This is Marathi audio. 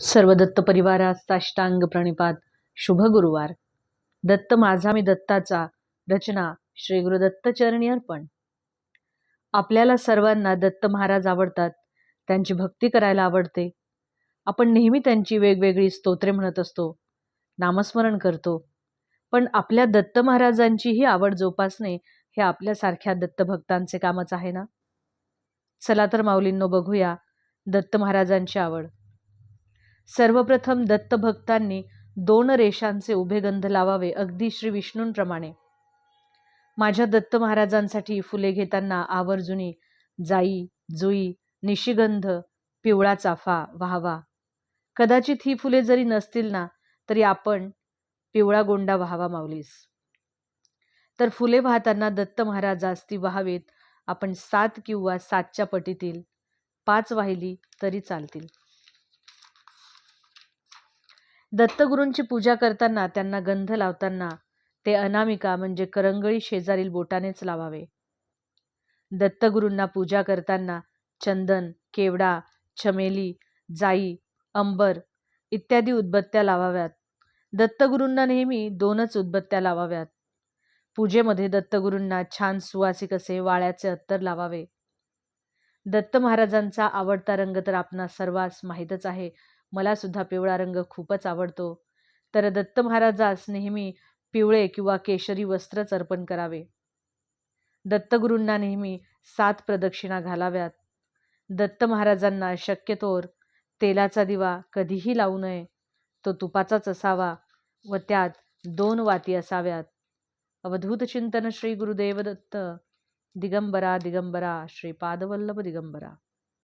सर्व दत्त परिवारास साष्टांग प्रणिपात. शुभ गुरुवार. दत्त माझा मी दत्ताचा. रचना श्री गुरुदत्त चरणी अर्पण. आपल्याला सर्वांना दत्त महाराज आवडतात. त्यांची भक्ती करायला आवडते. आपण नेहमी त्यांची वेगवेगळी स्तोत्रे म्हणत असतो. नामस्मरण करतो. पण आपल्या दत्त महाराजांचीही आवड जोपासणे हे आपल्यासारख्या दत्तभक्तांचे कामच आहे ना? चला तर माऊलींनो बघूया दत्त महाराजांची आवड. सर्वप्रथम दत्तभक्तांनी दोन रेषांचे उभे गंध लावावे अगदी श्री विष्णूंप्रमाणे. माझ्या दत्त महाराजांसाठी फुले घेताना आवर्जुनी जाई जुई निशिगंध पिवळा चाफा व्हावा. कदाचित ही फुले जरी नसतील ना तरी आपण पिवळा गोंडा व्हावा माऊलीस. तर फुले वाहताना दत्त महाराजास ती व्हावेत आपण सात किंवा सातच्या पटीतील पाच वाहिली तरी चालतील. दत्तगुरूंची पूजा करताना त्यांना गंध लावताना ते अनामिका म्हणजे करंगळी शेजारील बोटानेच लावावे. दत्तगुरूंना पूजा करताना चंदन केवडा चमेली जाई अंबर इत्यादी उदबत्त्या लावाव्यात. दत्तगुरूंना नेहमी दोनच उदबत्त्या लावाव्यात. पूजेमध्ये दत्तगुरूंना छान सुवासिक असे वाळ्याचे अत्तर लावावे. दत्त महाराजांचा आवडता रंग तर आपणा सर्वांस माहीतच आहे. मलासुद्धा पिवळा रंग खूपच आवडतो. तर दत्त महाराजास नेहमी पिवळे किंवा केशरी वस्त्रच अर्पण करावे. दत्तगुरूंना नेहमी सात प्रदक्षिणा घालाव्यात. दत्त महाराजांना शक्यतोर तेलाचा दिवा कधीही लावू नये. तो तुपाचाच असावा व त्यात दोन वाती असाव्यात. अवधूत चिंतन श्री गुरुदेव दत्त. दिगंबरा दिगंबरा श्री पादवल्लभ दिगंबरा.